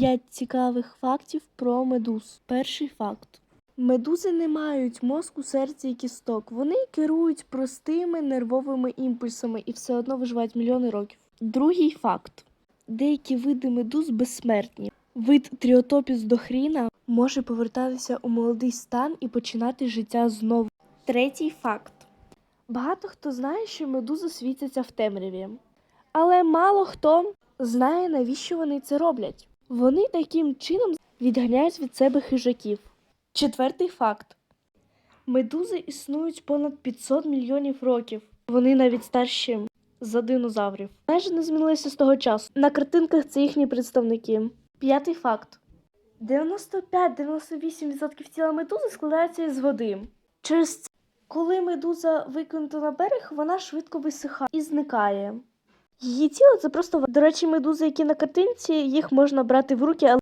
5 цікавих фактів про медуз. Перший факт. Медузи не мають мозку, серця і кісток. Вони керують простими нервовими імпульсами і все одно виживають мільйони років. Другий факт. Деякі види медуз безсмертні. Вид тріотопіс дохріна може повертатися у молодий стан і починати життя знову. Третій факт. Багато хто знає, що медузи світяться в темряві. Але мало хто знає, навіщо вони це роблять. Вони таким чином відганяють від себе хижаків. Четвертий факт. Медузи існують понад 500 мільйонів років. Вони навіть старші за динозаврів. Майже не змінилися з того часу. На картинках це їхні представники. П'ятий факт. 95-98% тіла медузи складається із води. Через це, коли медуза викинута на берег, вона швидко висихає і зникає. Її тіло це просто. До речі, медузи, які на картинці, їх можна брати в руки, але